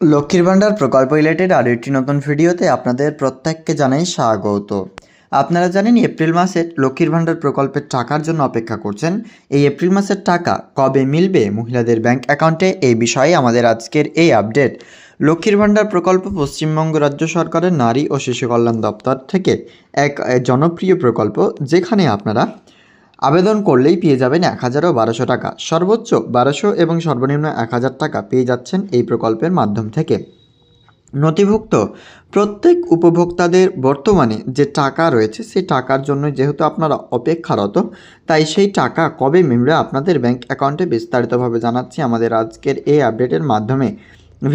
লক্ষ্মীর ভাণ্ডার, প্রকল্প রিলেটেড আরও একটি নতুন ভিডিওতে আপনাদের প্রত্যেককে জানাই স্বাগত। আপনারা জানেন এপ্রিল মাসে লক্ষ্মীর ভাণ্ডার প্রকল্পের টাকার জন্য অপেক্ষা করছেন। এই এপ্রিল মাসের টাকা কবে মিলবে মহিলাদের ব্যাংক অ্যাকাউন্টে? এই বিষয়ে আমাদের আজকের এই আপডেট। লক্ষ্মীর ভাণ্ডার প্রকল্প পশ্চিমবঙ্গ রাজ্য সরকারের নারী ও শিশু কল্যাণ দপ্তর থেকে এক জনপ্রিয় প্রকল্প, যেখানে আপনারা আবেদন করলেই পেয়ে যাবেন এক হাজার ও বারোশো টাকা। সর্বোচ্চ বারোশো এবং সর্বনিম্ন এক হাজার টাকা পেয়ে যাচ্ছেন এই প্রকল্পের মাধ্যম থেকে। নথিভুক্ত প্রত্যেক উপভোক্তাদের বর্তমানে যে টাকা রয়েছে, সেই টাকার জন্য যেহেতু আপনারা অপেক্ষারত, তাই সেই টাকা কবে মিলবে আপনাদের ব্যাংক অ্যাকাউন্টে বিস্তারিতভাবে জানাচ্ছি আমাদের আজকের এই আপডেটের মাধ্যমে।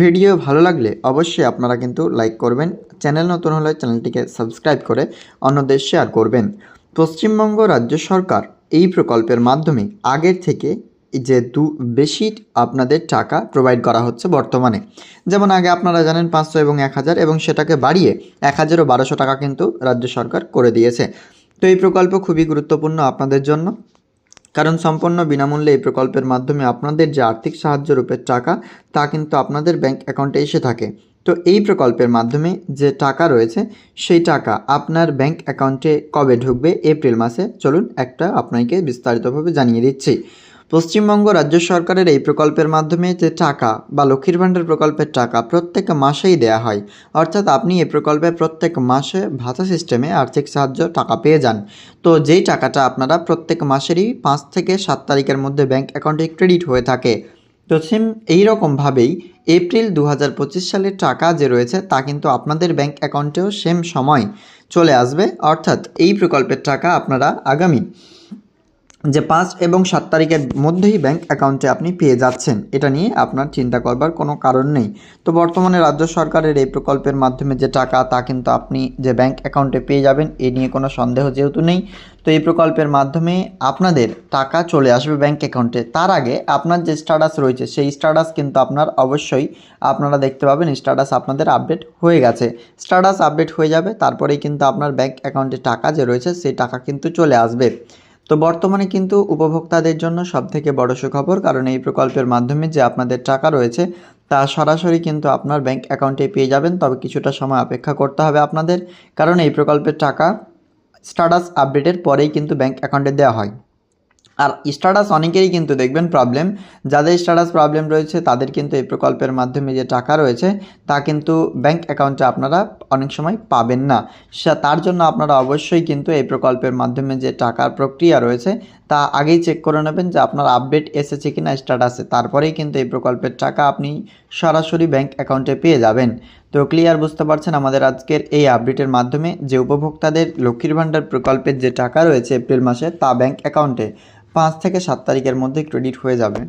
ভিডিও ভালো লাগলে অবশ্যই আপনারা কিন্তু লাইক করবেন, চ্যানেল নতুন হলে চ্যানেলটিকে সাবস্ক্রাইব করে অন্যদের শেয়ার করবেন। পশ্চিমবঙ্গ রাজ্য সরকার এই প্রকল্পের মাধ্যমে আগের থেকে যে দু, বেশি আপনাদের টাকা প্রোভাইড করা হচ্ছে বর্তমানে। যেমন আগে আপনারা জানেন পাঁচশো এবং এক হাজার এবং সেটাকে বাড়িয়ে এক হাজার ও বারোশো টাকা কিন্তু রাজ্য সরকার করে দিয়েছে। তো এই প্রকল্প খুবই গুরুত্বপূর্ণ আপনাদের জন্য। কারণ সম্পূর্ণ বিনামূল্যে এই প্রকল্পের মাধ্যমে আপনাদের যে আর্থিক সাহায্য রূপের টাকা, তা কিন্তু আপনাদের ব্যাংক অ্যাকাউন্টে এসে থাকে। তো এই প্রকল্পের মাধ্যমে যে টাকা রয়েছে, সেই টাকা আপনার ব্যাংক অ্যাকাউন্টে কবে ঢুকবে এপ্রিল মাসে? চলুন একটা আপনাকে বিস্তারিতভাবে জানিয়ে দিচ্ছি। পশ্চিমবঙ্গ রাজ্য সরকারের এই প্রকল্পের মাধ্যমে যে টাকা বা লক্ষ্মীর ভাণ্ডার প্রকল্পের টাকা প্রত্যেক মাসেই দেয়া হয়। অর্থাৎ আপনি এই প্রকল্পে প্রত্যেক মাসে ভাতা সিস্টেমে আর্থিক সাহায্য টাকা পেয়ে যান। তো যেই টাকাটা আপনারা প্রত্যেক মাসেরই পাঁচ থেকে সাত তারিখের মধ্যে ব্যাংক অ্যাকাউন্টে ক্রেডিট হয়ে থাকে তো সেম এইরকমভাবেই এপ্রিল দু হাজার পঁচিশ সালের টাকা যে রয়েছে তা কিন্তু আপনাদের ব্যাংক অ্যাকাউন্টেও সেম সময় চলে আসবে, অর্থাৎ এই প্রকল্পের টাকা আপনারা আগামী যে পাঁচ এবং সাত তারিখের মধ্যেই ব্যাংক অ্যাকাউন্টে আপনি পেয়ে যাচ্ছেন। এটা নিয়ে আপনার চিন্তা করবার কোনো কারণ নেই। তো বর্তমানে রাজ্য সরকারের এই প্রকল্পের মাধ্যমে যে টাকা, তা কিন্তু আপনি যে ব্যাংক অ্যাকাউন্টে পেয়ে যাবেন, এ নিয়ে কোনো সন্দেহ যেহেতু নেই। তো এই প্রকল্পের মাধ্যমে আপনাদের টাকা চলে আসবে ব্যাংক অ্যাকাউন্টে তার আগে আপনার যে স্ট্যাটাস রয়েছে, সেই স্ট্যাটাস কিন্তু আপনার অবশ্যই আপনারা দেখতে পাবেন স্ট্যাটাস আপনাদের আপডেট হয়ে গেছে। স্ট্যাটাস আপডেট হয়ে যাবে, তারপরেই কিন্তু আপনার ব্যাংক অ্যাকাউন্টে টাকা যে রয়েছে, সেই টাকা কিন্তু চলে আসবে। তো বর্তমানে কিন্তু উপভোক্তাদের জন্য সবথেকে বড় সুখবর কারণ এই প্রকল্পের মাধ্যমে যে আপনাদের টাকা রয়েছে, তা সরাসরি কিন্তু আপনার ব্যাংক অ্যাকাউন্টে পেয়ে যাবেন। তবে কিছুটা সময় অপেক্ষা করতে হবে আপনাদের, কারণ এই প্রকল্পের টাকা স্ট্যাটাস আপডেটের পরেই কিন্তু ব্যাংক অ্যাকাউন্টে দেওয়া হয়। আর স্ট্যাটাস অনেকেরই কিন্তু দেখবেন প্রবলেম যাদের স্ট্যাটাস প্রবলেম রয়েছে, তাদের কিন্তু এই প্রকল্পের মাধ্যমে যে টাকা রয়েছে, তা কিন্তু ব্যাংক অ্যাকাউন্টে আপনারা অনেক সময় পাবেন না। তার জন্য আপনারা অবশ্যই কিন্তু এই প্রকল্পের মাধ্যমে যে টাকার প্রক্রিয়া রয়েছে, তা আগেই চেক করে নেবেন যে আপনার আপডেট এসেছে কি না স্ট্যাটাসে তারপরেই কিন্তু এই প্রকল্পের টাকা আপনি সরাসরি ব্যাংক অ্যাকাউন্টে পেয়ে যাবেন। তো ক্লিয়ার বুঝতে পারছেন আমাদের আজকের এই আপডেটের মাধ্যমে যে উপভোক্তাদের লক্ষ্মীর ভাণ্ডার প্রকল্পের যে টাকা রয়েছে এপ্রিল মাসে তা ব্যাংক অ্যাকাউন্টে পাঁচ থেকে সাত তারিখের মধ্যে ক্রেডিট হয়ে যাবে।